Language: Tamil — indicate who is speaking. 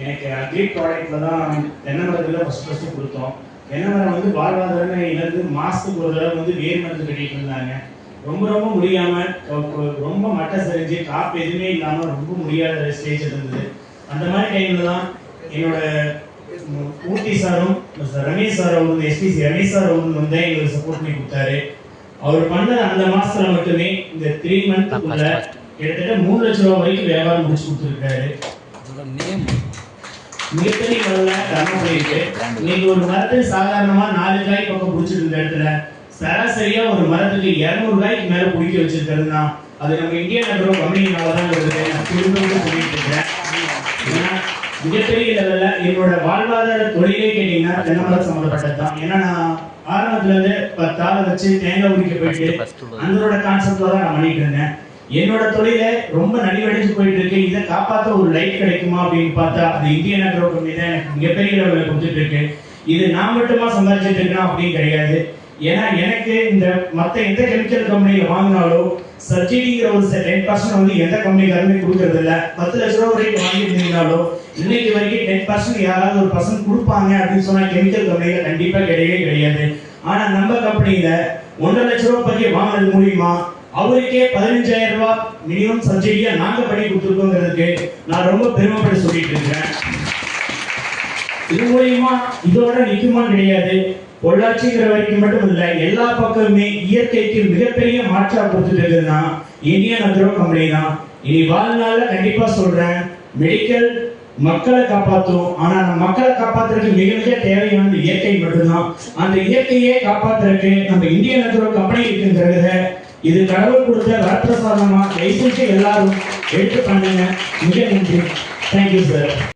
Speaker 1: எனக்கு அக்ரி ப்ராடக்ட்ல தான் தென்னை மரத்துல ஃபர்ஸ்ட் ஃபர்ஸ்ட் கொடுத்தோம். தென்னை மரம் வந்து வாழ்வாதாரமே இழந்து மாசத்துக்கு ஒரு தடவை வந்து வேர் மருந்து கட்டிட்டு இருந்தாங்க. ரொம்ப ரொம்ப முடியாம ரொம்ப மட்டை சரிஞ்சு காப்பு எதுவுமே இல்லாம ரொம்ப முடியாத ஸ்டேஜ் இருந்தது. அந்த மாதிரி டைம்ல தான் என்னோட ஊட்டி சாரும் ரமேஷ் சார் அவங்க எஸ்பிசி ரமேஷ் சார் அவங்க வந்து எங்களுக்கு சப்போர்ட் பண்ணி கொடுத்தாரு. அவர் பண்ண அந்த மாசத்துல மட்டுமே இந்த த்ரீ மந்த்துக்குள்ள கிட்டத்தட்ட மூணு லட்சம் ரூபாய் வரைக்கும் வியாபாரம் முடிச்சு கொடுத்துருக்காரு.
Speaker 2: நேம்
Speaker 1: மிகப்பெரிய அளவுல தர்மபுரி இருக்கு இன்னைக்கு ஒரு மரத்துக்கு சாதாரணமா நாலு காய் பக்கம் பிடிச்சிட்டு இருந்த இடத்துல சராசரியா ஒரு மரத்துக்கு இருநூறு காய்க்கு மேல பிடிக்க வச்சிருக்கிறதுனா அது நம்ம இந்தியா நகரம் கம்பெனினால தான் வருது நான் திரும்ப சொல்லிட்டு இருக்கிறேன். ஏன்னா மிகப்பெரிய லெவல்ல என்னோட வாழ்வாதார தொழிலே கேட்டீங்கன்னா தென்னமரம் சம்மந்தப்பட்டது தான். ஏன்னா நான் ஆரம்பத்துல இருந்து பத்தாள் வச்சு தேங்காய் உரிக்க போயிட்டு அதனோட கான்செப்ட்ல தான் நான் பண்ணிட்டு இருந்தேன். என்னோட தொழிலை ரொம்ப நலிவடைஞ்சு போயிட்டு இருக்கு இதை காப்பாத்த ஒரு லைட் கிடைக்குமா அப்படின்னு பார்த்தா அது இந்திய அக்ரோ கம்பெனி தான் எனக்கு மிகப்பெரிய லெவலில் கொடுத்துட்டு இருக்கு இது நான் மட்டுமா சம்பாதிச்சுட்டு இருக்கேன் அப்படின்னு கிடையாது. ஏன்னா எனக்கு இந்த மத்த எந்த கெமிக்கல் கம்பெனியில வாங்கினாலோ சப்சிடிங்கிற ஒரு டென் பர்சன்ட் வந்து எந்த கம்பெனிக்காருமே கொடுக்கறது இல்ல. பத்து லட்ச ரூபா வரைக்கும் வாங்கியிருந்தீங்கனாலோ இன்னைக்கு வரைக்கும் டென் பர்சன்ட் யாராவது ஒரு பர்சன்ட் கொடுப்பாங்க அப்படின்னு சொன்னா கெமிக்கல் கம்பெனியில கண்டிப்பா கிடையவே கிடையாது. ஆனா நம்ம கம்பெனியில ஒன்றரை லட்ச ரூபா பற்றி வாங்கினது மூலியமா அவருக்கே பதினஞ்சாயிரம் ரூபாய் மினிமம் சப்சிடியா நாங்க பண்ணி கொடுத்துருக்கோங்கிறதுக்கு நான் ரொம்ப பெருமைப்பட்டு சொல்லிட்டு இருக்கிறேன். இது மூலியமா இதோட நிற்குமா கிடையாது. பொள்ளாச்சிங்கிற வரைக்கும் மட்டும் இல்ல எல்லா பக்கமுமே இயற்கைக்கு மிகப்பெரிய மாற்றா கொடுத்துட்டு இருக்குதுன்னா இந்தியன் நந்திரோ கம்பெனி தான். இனி வாழ்நாள்ல கண்டிப்பா சொல்றேன் மெடிக்கல் மக்களை காப்பாற்றும் ஆனா நம்ம மக்களை காப்பாத்துறதுக்கு மிக மிக தேவையானது இயற்கை மட்டும்தான். அந்த இயற்கையை காப்பாத்துறதுக்கு நம்ம இந்திய அக்ரோ கம்பெனி இருக்குங்கிறத இது கடவுள் கொடுத்த வரப்பிரசாதமா தயவு எல்லாரும் எடுத்து பண்ணுங்க மிக நன்றி. Thank you sir